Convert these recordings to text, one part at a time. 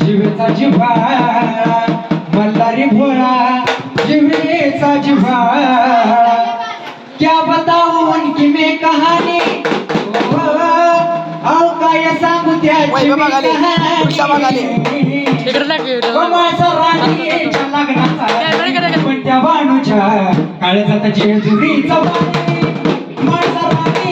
जीवेचा जिव्हा मल्हारी भोळा जीवेचा जिव्हा क्या बताऊ उनकी मैं कहानी अहो हो, काय सांगू त्याची मी कहाणी? कमळाचा हो, राणीच्या लग्नाचा पण त्या बाणूच्या काळजात जेजुरीचा बाणी माणसा राणी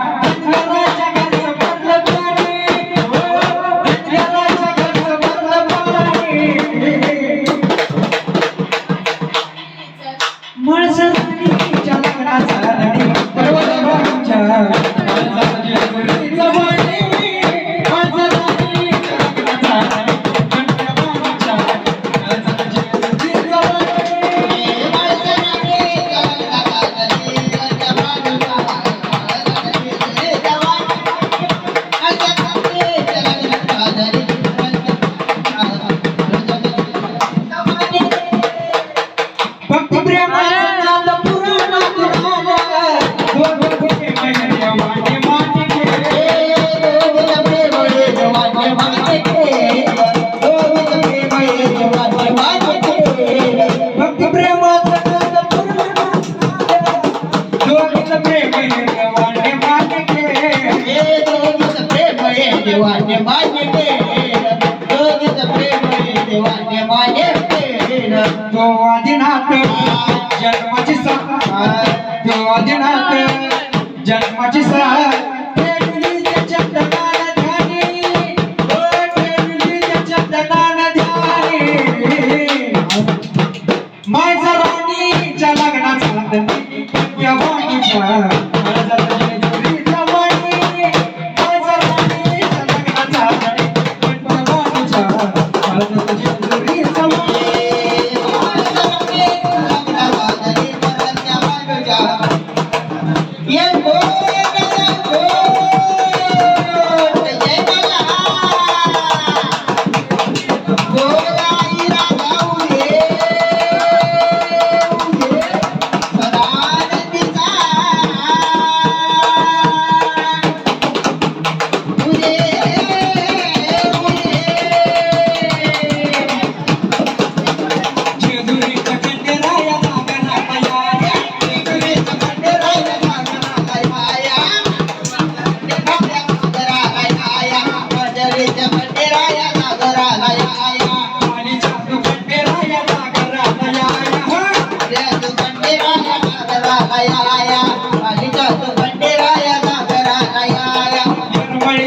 देवाने मान्य केलं प्रेम देवाने मान्य केलं तो आदिनाथ जन्माची सहा तो आदिनाथ जन्माची सहा माझा राणीच्या लग्नाचा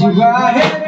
जीवा आहे